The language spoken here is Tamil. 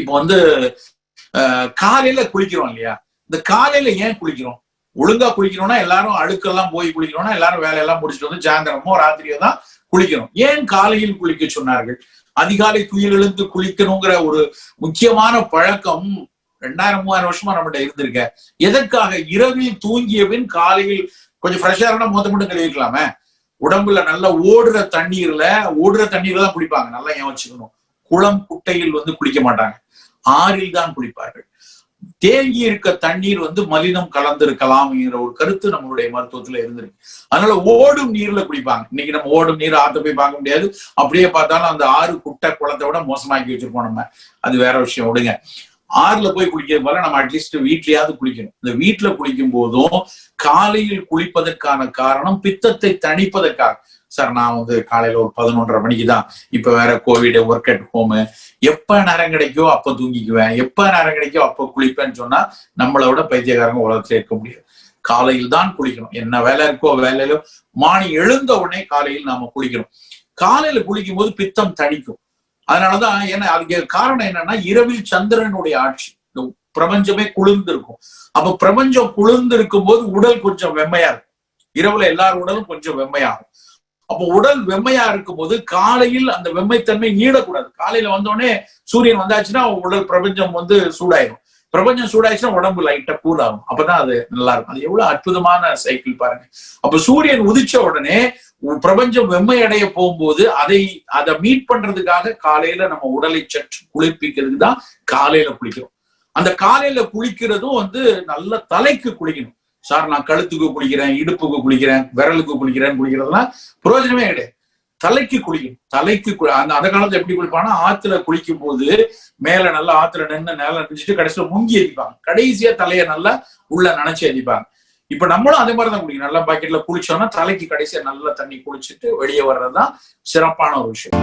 இப்போ வந்து காலையில குளிக்கிறோம் இல்லையா? இந்த காலையில ஏன் குளிக்கிறோம்? ஒழுங்கா குளிக்கணும்னா எல்லாரும் அழுக்கெல்லாம் போய் குளிக்கணும்னா எல்லாரும் வேலையெல்லாம் முடிச்சுட்டு வந்து சாயந்தரமோ ராத்திரியோ தான் குளிக்கணும் ஏன் காலையில் குளிக்க சொன்னார்கள்? அதிகாலை துயில் எழுந்து குளிக்கணுங்கிற ஒரு முக்கியமான பழக்கம் ரெண்டாயிரம் மூவாயிரம் வருஷமா நம்மகிட்ட இருந்திருக்க. எதற்காக? இரவில் தூங்கிய பின் காலையில் கொஞ்சம் ஃப்ரெஷ்ஷா இருந்தா மொத்த மட்டும் கழுவிக்கலாமே? உடம்புல நல்லா ஓடுற தண்ணீர்ல ஓடுற தண்ணீர்ல தான் குளிப்பாங்க. நல்லா ஏன் வச்சுக்கணும். குளம் குட்டையில் வந்து குளிக்க மாட்டாங்க. ஆறில் தான் குளிப்பார்கள். தேங்கி இருக்க தண்ணீர் வந்து மலினம் கலந்திருக்கலாம்ங்கிற ஒரு கருத்து நம்மளுடைய மருத்துவத்துல இருந்திருக்கு. அதனால ஓடும் நீர்ல குளிப்பாங்க. இன்னைக்கு நம்ம ஓடும் நீர் ஆத்த போய் பார்க்க முடியாது. அப்படியே பார்த்தாலும் அந்த ஆறு குட்டை குளத்தை விட மோசமாக்கி வச்சிருப்போம் நம்ம. அது வேற விஷயம். விடுங்க. ஆறுல போய் குளிக்கிறது போல நம்ம அட்லீஸ்ட் வீட்லயாவது குளிக்கணும். இந்த வீட்டுல குளிக்கும் போதும் காலையில் குளிப்பதற்கான காரணம் பித்தத்தை தணிப்பதற்காக. சார் நான் வந்து காலையில ஒரு பதினொன்றரை மணிக்கு தான் இப்ப வேற கோவிட் ஒர்க் அட் ஹோம் எப்ப நேரம் கிடைக்கோ அப்ப தூங்கிக்குவேன். எப்ப நேரம் கிடைக்கோ அப்ப குளிப்பேன்னு சொன்னா நம்மளோட பைத்தியக்காரங்க உலகத்துல இருக்க முடியாது. காலையில் தான் குளிக்கணும். என்ன வேலை இருக்கோ வேலையிலோ. மாணி எழுந்த உடனே காலையில் நாம குளிக்கணும். காலையில குளிக்கும் போது பித்தம் தணிக்கும். அதனாலதான் ஏன்னா அதுக்கு காரணம் என்னன்னா இரவில் சந்திரனுடைய ஆட்சி. பிரபஞ்சமே குளிர்ந்து இருக்கும் அப்ப பிரபஞ்சம் குளிர்ந்து இருக்கும் போது உடல் கொஞ்சம் வெம்மையா இருக்கும். இரவுல எல்லார் உடலும் கொஞ்சம் வெம்மையாகும் அப்போ உடல் வெம்மையா இருக்கும் போது காலையில் அந்த வெம்மைத்தன்மை நீடக்கூடாது. காலையில வந்தோடனே சூரியன் வந்தாச்சுன்னா உடல் பிரபஞ்சம் வந்து சூடாயிரும். பிரபஞ்சம் சூடாயிடுச்சுன்னா உடம்பு லைட்டா கூல் ஆகும். அப்பதான் அது நல்லா இருக்கும் அது எவ்வளவு அற்புதமான சைக்கிள் பாருங்க. அப்ப சூரியன் உதிச்ச உடனே பிரபஞ்சம் வெம்மை அடைய போகும்போது அதை அதை மீட் பண்றதுக்காக காலையில நம்ம உடலை சற்று குளிர்ப்பிக்கிறதுக்கு தான் காலையில குளிக்கிறோம். அந்த காலையில குளிக்கிறதும் வந்து நல்ல தலைக்கு குளிக்கணும். சார் நான் கழுத்துக்கு குளிக்கிறேன் இடுப்புக்கு குளிக்கிறேன் விரலுக்கு குளிக்கிறேன் குளிக்கிறதுலாம் பிரயோஜனமே கிடையாது. தலைக்கு குளிக்கும் தலைக்கு அந்த அந்த காலத்துல எப்படி குளிப்பாங்கன்னா ஆத்துல குளிக்கும் போது மேல நல்லா ஆத்துல நின்று நேரம் நினைச்சிட்டு கடைசியில முங்கி எரிப்பாங்க. கடைசியா தலையை நல்லா உள்ள நினைச்சு எரிப்பாங்க. இப்ப நம்மளும் அதே மாதிரி தான் குளிக்கணும். நல்லா பாக்கெட்ல குளிச்சோம்னா தலைக்கு கடைசியா நல்லா தண்ணி குளிச்சுட்டு வெளியே வர்றதுதான் சிறப்பான ஒரு விஷயம்.